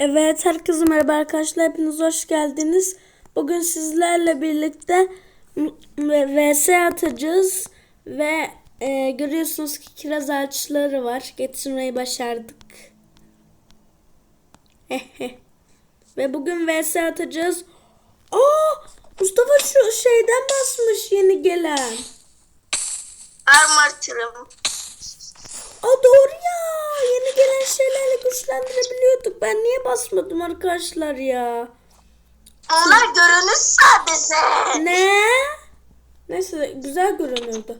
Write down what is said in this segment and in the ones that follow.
Evet, herkese merhaba arkadaşlar. Hepiniz hoş geldiniz. Bugün sizlerle birlikte VS atacağız. Ve e, görüyorsunuz ki kiraz ağaçları var. Getirmeyi başardık. ve bugün VS atacağız. Aa, Mustafa şu şeyden basmış yeni gelen. Armor tırım. Aa doğru ya. Yeni gelen şeylerle güçlendirebiliyorduk. Ben niye basmadım arkadaşlar ya? Onlar görünür sadece. Ne? Neyse güzel görünüyordu.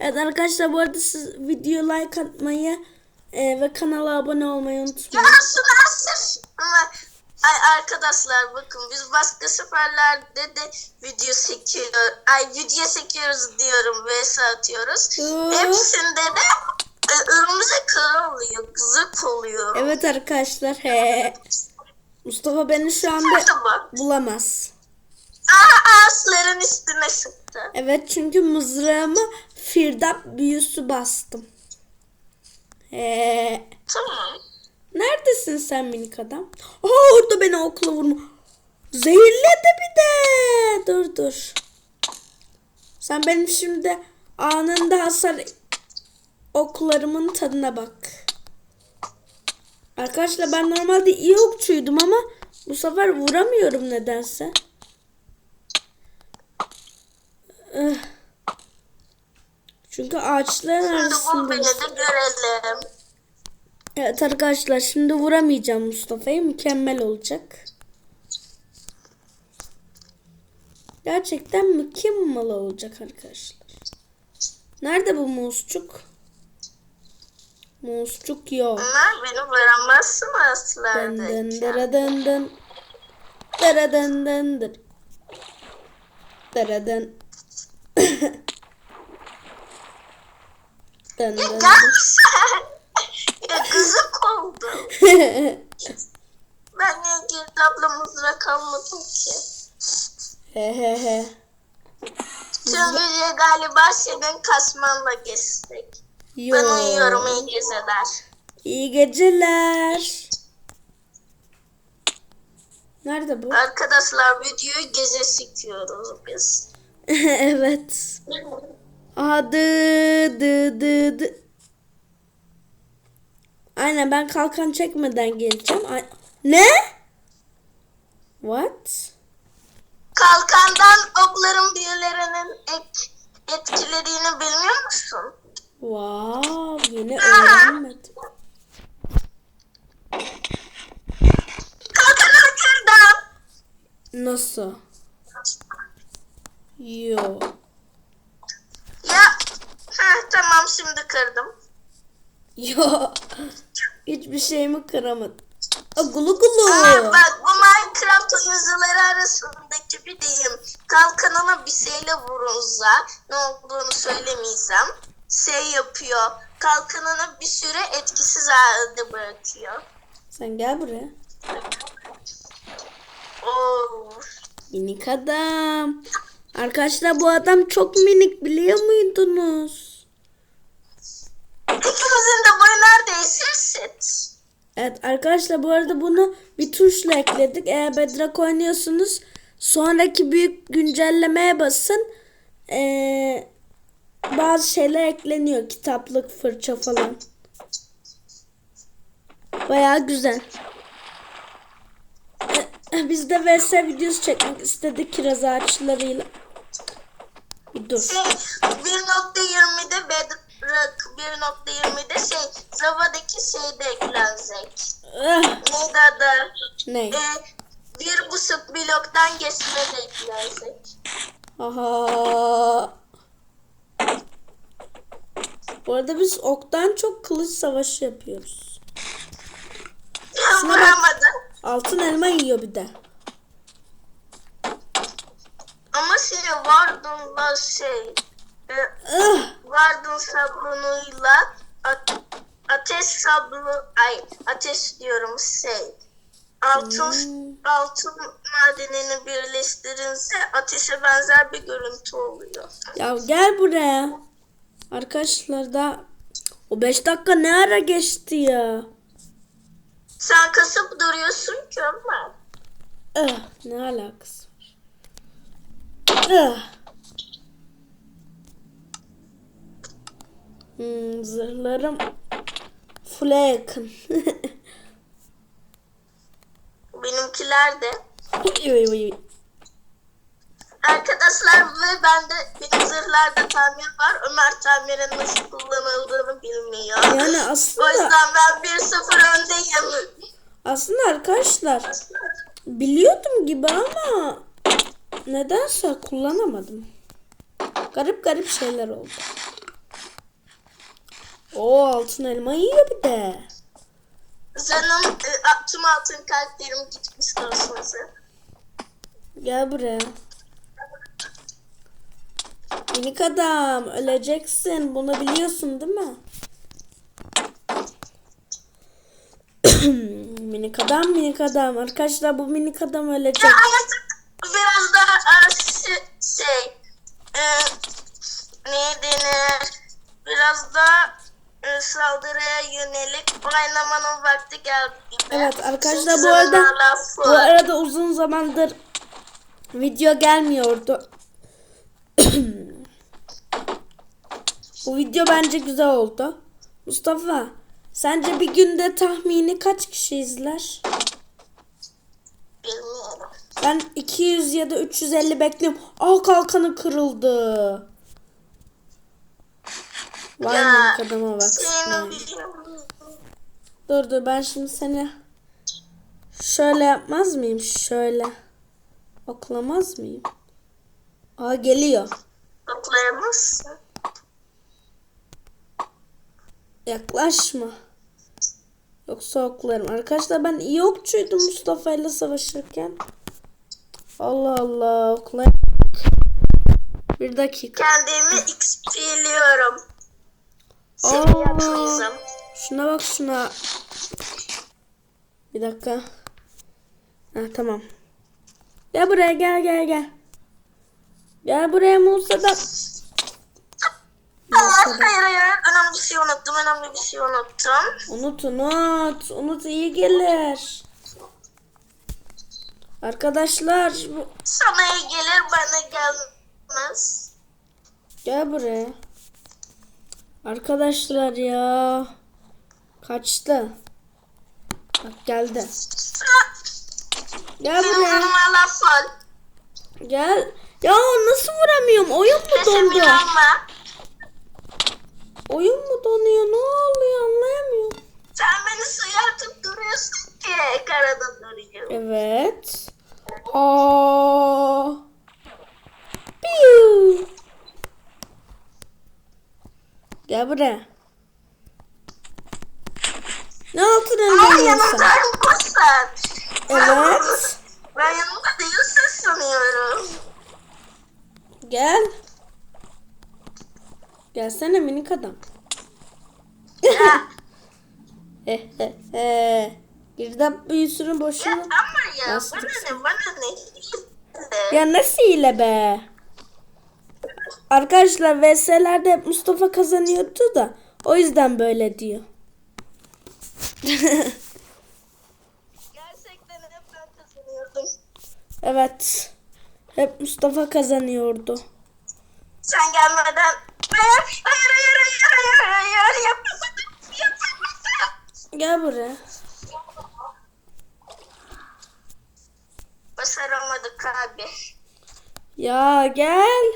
Evet arkadaşlar bu arada siz video like atmayı e, ve kanala abone olmayı unutmayın. Yarısını sırf. Ama ay arkadaşlar bakın biz başka seferlerde de video çekiyor. Ay video çekiyoruz diyorum vs atıyoruz. Hepsinde de örümcek kara oluyor. Kızık oluyor. Evet arkadaşlar. He. Mustafa beni şu anda bulamaz. Aa ağaçların üstüne sıktı. Evet çünkü mızrağımı firdap büyüsü bastım. He. Tamam. Neredesin sen minik adam? Aa orada beni okla vurma. Zehirledi bir de. Dur dur. Sen benim şimdi anında hasar oklarımın tadına bak. Arkadaşlar ben normalde iyi okçuydum ama bu sefer vuramıyorum nedense. Ih. Çünkü ağaçların Şimdi arasında. görelim. Evet arkadaşlar şimdi vuramayacağım Mustafa'yı. Mükemmel olacak. Gerçekten mükemmel olacak arkadaşlar. Nerede bu musçuk? Musçuk yok. Onlar beni vuramazsın Dın dın dıra dın dın. Dıra dın dın dın. Dın dın dın. Gerçekten. ya kızık oldu. Ben niye girdapla mızrak almadım ki? Hehehe. Tüm video galiba senin kasmanla geçecek. Yo. Ben uyuyorum iyi geceler. İyi geceler. Nerede bu? Arkadaşlar videoyu gece sikiyoruz biz. evet. Aha dı dı dı dı. Aynen ben kalkan çekmeden geleceğim. Ay- ne? What? Kalkandan okların büyülerinin et, etkilediğini bilmiyor musun? Wow, yeni öğrenmedim. Kalkanı kırdım. Nasıl? Yo. Ya Heh, tamam şimdi kırdım. Yo. Hiçbir şeyimi kıramadım. Aa, gulu gulu. Aa, bak bu Minecraft oyuncuları arasındaki bir deyim. Kalkanına bir şeyle vurunza ne olduğunu söylemeyeceğim. Şey yapıyor. Kalkanını bir süre etkisiz halde bırakıyor. Sen gel buraya. Oo. Minik adam. Arkadaşlar bu adam çok minik biliyor muydunuz? İkimizin de boyu neredeyse eşit. Evet arkadaşlar bu arada bunu bir tuşla ekledik. Eğer Bedrock oynuyorsunuz sonraki büyük güncellemeye basın. Ee, bazı şeyler ekleniyor. Kitaplık, fırça falan. Baya güzel. Biz de VS videosu çekmek istedik kiraz ağaçlarıyla. Bir dur. Şey 1.20'de Bedrock 1.20'de şey Java'daki şey de eklenecek. Ah, Neydi adı? ne? Ee, bir buçuk bloktan geçme de eklenecek. Aha. Bu arada biz oktan çok kılıç savaşı yapıyoruz. Vuramadım. Altın elma yiyor bir de. Ama şey Vardın'la şey e, Ah, Vardın sablonuyla a- ateş sablonu ay ateş diyorum şey altın altın madenini birleştirince ateşe benzer bir görüntü oluyor. ya gel buraya. Arkadaşlar da o 5 dakika ne ara geçti ya? Sen kasıp duruyorsun ki ama. Ah, ne alakası var? Ah. Hmm, zırhlarım full'e yakın. Benimkiler de. Uy, uy, uy. Arkadaşlar ve bende benim zırhlarda tamir var. Ömer tamirin nasıl kullanıldığını bilmiyor. Yani O aslında yüzden ben 1-0 öndeyim. aslında arkadaşlar biliyordum gibi ama nedense kullanamadım. Garip garip şeyler oldu. O altın elma yiyor bir de. Canım e, tüm altın kalplerim gitmiş olsun. Gel buraya. Minik adam öleceksin. Bunu biliyorsun değil mi? minik adam minik adam. Arkadaşlar bu minik adam ölecek. Ya artık biraz daha e, şey, şey e, ne denir biraz daha e, saldırıya yönelik oynamanın vakti geldi gibi. Evet arkadaşlar bu arada bu arada uzun zamandır video gelmiyordu. Bu video bence güzel oldu. Mustafa sence bir günde tahmini kaç kişi izler? Bilmiyorum. Ben 200 ya da 350 bekliyorum. Aa kalkanı kırıldı. Vay Ya, adama bak. Vay. Dur dur ben şimdi seni şöyle yapmaz mıyım? Şöyle. Oklamaz mıyım? Aa geliyor. toplayamazsın. Yaklaşma. Yoksa oklarım. Arkadaşlar ben iyi okçuydum Mustafa ile savaşırken. Allah Allah oklayamadık. Bir dakika. Kendimi XP'liyorum. Aa. Şuna bak şuna. Bir dakika. Ha tamam. Gel buraya gel gel gel. Gel buraya Musa da. Aa, hayır hayır önemli bir şey unuttum önemli bir şey unuttum. Unut unut. Unut iyi gelir. Arkadaşlar bu- Sana iyi gelir bana gelmez. gel buraya. Arkadaşlar ya. Kaçtı. Bak geldi. Gel buraya. Gel. Ya nasıl vuramıyorum? Oyun mu dondu? Oyun mu donuyor? Ne oluyor anlayamıyorum. Sen beni suya atıp duruyorsun ki karada duruyorum. Evet. Aa. Piu. Gel buraya. Ne altın yiyorsun? yanımdayım bu sen. Evet. Ben yanımda değilsin sanıyorum. Gel. Gelsene minik adam. Ya, Girdap büyüsünü ya boşuna. ama ya Nasıl bana ne bana ne. Ya nasıl hile be? Arkadaşlar VS'lerde hep Mustafa kazanıyordu da o yüzden böyle diyor. Gerçekten hep ben kazanıyordum. evet. Hep Mustafa kazanıyordu. Sen gelmeden hayır hayır hayır hayır hayır hayır yapamadım yapamadım. Gel buraya. Başaramadık abi. Ya gel.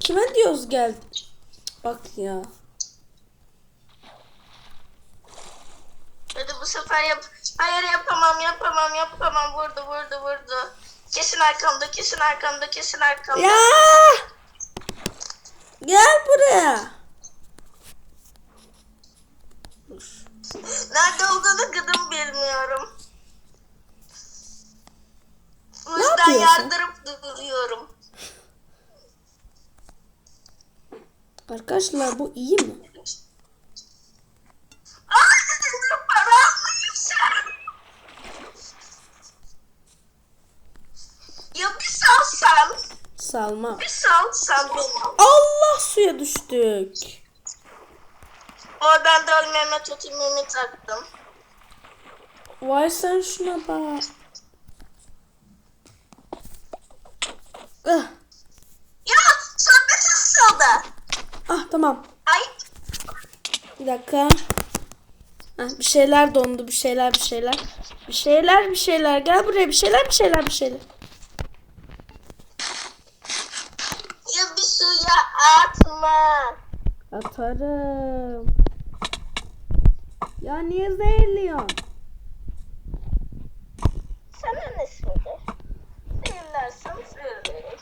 Kime diyoruz gel? Bak ya. Hadi bu sefer yap. Hayır yapamam yapamam yapamam vurdu vurdu vurdu. Kesin arkamda kesin arkamda kesin arkamda. Ya. Gel buraya. Nerede olduğunu gıdım bilmiyorum. O yüzden yardırıp duruyorum. Arkadaşlar bu iyi mi? Aa, dedim para almayacağım. Ya bir salsan, Salma. bir salsan beni. Allah suya düştük. Oradan da ölmeme totemimi taktım. Vay sen şuna bak. Ah, Ya sohbet ısıldı. ah tamam. Ay Bir dakika. Ah, bir şeyler dondu, bir şeyler, bir şeyler. Bir şeyler, bir şeyler. Gel buraya bir şeyler, bir şeyler, bir şeyler. ya bir suya atma. Atarım. Ya niye zehirliyorsun? Sana ne? Zehirlersen zehirlerim.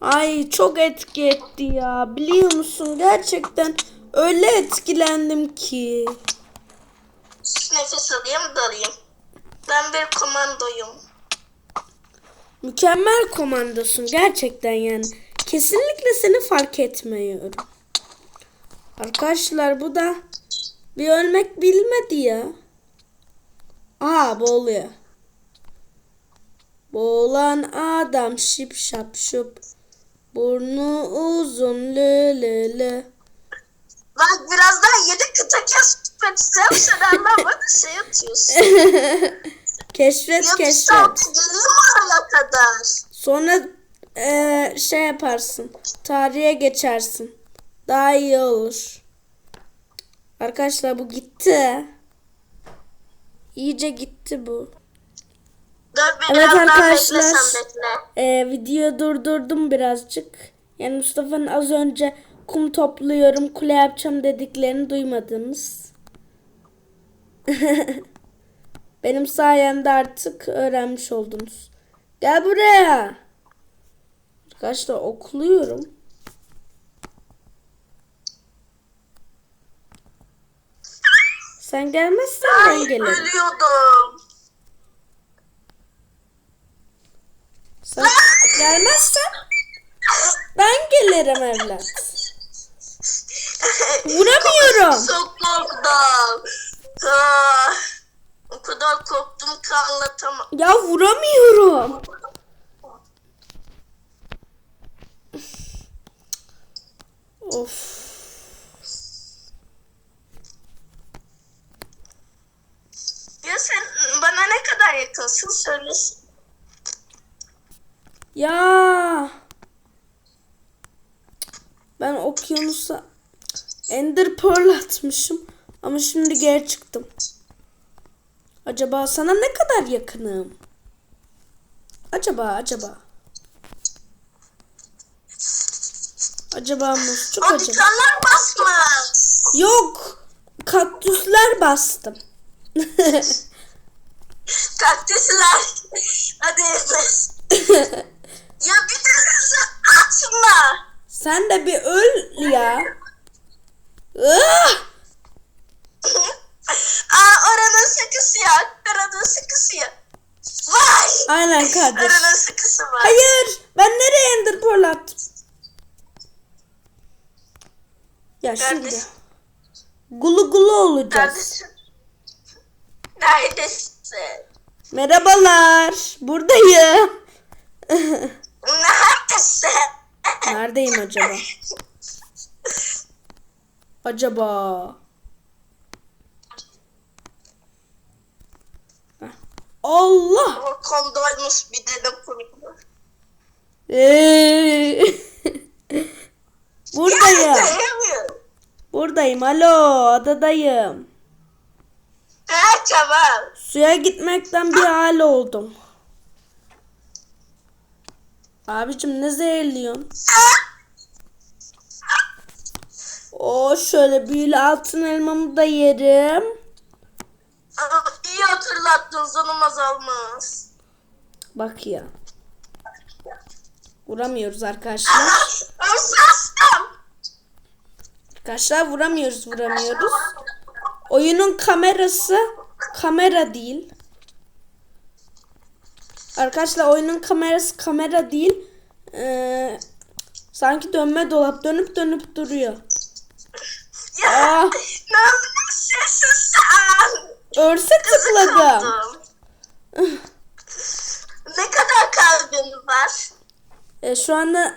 Ay çok etki etti ya. Biliyor musun? Gerçekten öyle etkilendim ki. Nefes alayım dalayım. Ben bir komandoyum. Mükemmel komandosun gerçekten yani. Kesinlikle seni fark etmiyorum. Arkadaşlar bu da bir ölmek bilmedi ya. Aa boğuluyor. Boğulan adam şip şap şup. Burnu uzun lü lü lü. Bak biraz daha yedi kıta kesmetsem sen hala bana şey atıyorsun. keşfet ya bir keşfet. saat geleyim oraya kadar. Sonra eee, şey yaparsın. Tarihe geçersin. Daha iyi olur. Arkadaşlar bu gitti. İyice gitti bu. Dur Evet arkadaşlar. bekle. Eee videoyu durdurdum birazcık. Yani Mustafa'nın az önce kum topluyorum, kule yapacağım dediklerini duymadınız. Benim sayemde artık öğrenmiş oldunuz. Gel buraya. Arkadaşlar okluyorum. Sen gelmezsen ben gelirim. ölüyordum. Sen gelmezsen ben gelirim evlat. Vuramıyorum. Çok korktum. O kadar korktum ki anlatamam. Ya vuramıyorum. Of. Ya sen bana ne kadar yakınsın söylesin. Ya. Ben okyanusa Ender Pearl atmışım ama şimdi geri çıktım. Acaba sana ne kadar yakınım? Acaba acaba. Acaba çok O acaba. dikenler basmaz. Yok. Kaktüsler bastım. Kaktüsler. Hadi Efes. Ya bir de hızlı atma. Sen de bir öl ya. Ah! Aa oranın sıkısı ya. Oranın sıkısı ya. Vay. Aynen kardeş. Oranın sıkısı var. Hayır. Ben nereye Ender Pearl attım? Ya şimdi. Kardeş. Gulu gulu olacağız. Neredesin? Neredesin? Merhabalar. Buradayım. Neredesin? Neredeyim acaba? Acaba. Allah. O kondoymuş bir de de kurgu. Ee, Buradayım. Buradayım. Alo, adadayım. Ha tamam. Suya gitmekten bir hal oldum. Abicim ne zehirliyorsun? O şöyle büyülü altın elmamı da yerim. Aa, İyi hatırlattın canım azalmaz. Bak ya. Vuramıyoruz arkadaşlar. Örsastım. Arkadaşlar vuramıyoruz vuramıyoruz. Oyunun kamerası kamera değil. Arkadaşlar oyunun kamerası kamera değil. Ee, sanki dönme dolap dönüp dönüp duruyor. Ya Aa, ne yapıyorsun sen? örse tıkladım. Ne kadar kalbin var? E, şu anda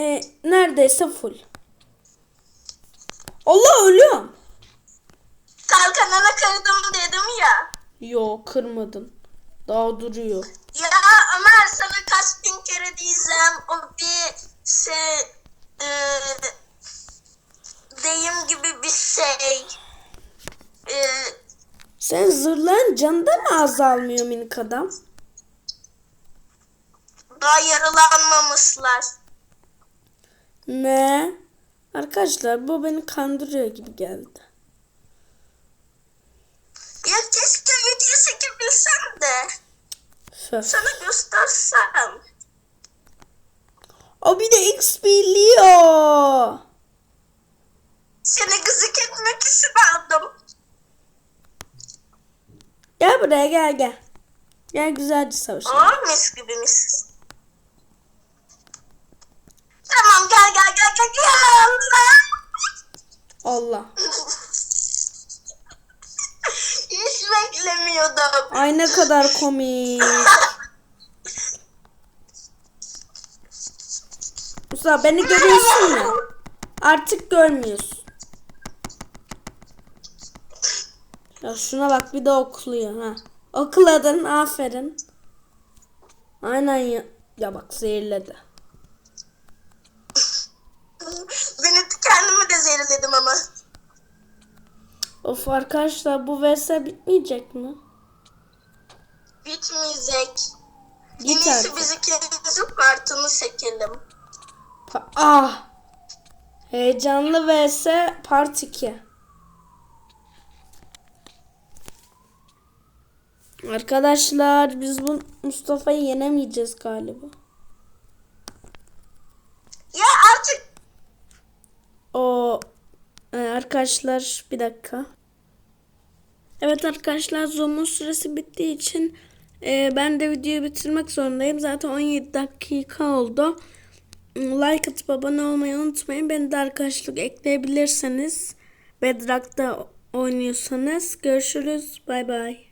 e, neredeyse full. Allah ölüyorum. Kalkanına kırdım dedim ya. Yo kırmadın. Daha duruyor. Ya Ömer sana kaç bin kere diyeceğim o bir şey e, deyim gibi bir şey. E, Sen zırhların canı da mı azalmıyor minik adam? daha yaralanmamışlar. Ne? Arkadaşlar bu beni kandırıyor gibi geldi. Ya keşke video çekebilsem de Föf. sana göstersem. O bir de X biliyor. Seni gızık etmek için aldım. Gel buraya gel gel. Gel güzelce savaşalım. Aa mis gibi mis. Tamam gel gel gel gel gel. Allah. Hiç beklemiyordum. Ay ne kadar komik. Musa beni görüyorsun ya. Artık görmüyorsun. Ya şuna bak bir de okluyor ha. Okladın aferin. Aynen ya. Ya bak zehirledi. Beni kendimi de zehirledim ama. Of arkadaşlar bu vs bitmeyecek mi? Bitmeyecek. En iyisi biz ikimizin partını çekelim. Pa- ah. Heyecanlı vs part 2. Arkadaşlar biz bu Mustafa'yı yenemeyeceğiz galiba. Ya artık O e, arkadaşlar bir dakika. Evet arkadaşlar Zoom'un süresi bittiği için e, ben de videoyu bitirmek zorundayım. Zaten 17 dakika oldu. Like atıp abone olmayı unutmayın. Beni de arkadaşlık ekleyebilirseniz Bedrock'ta oynuyorsanız görüşürüz. Bay bay.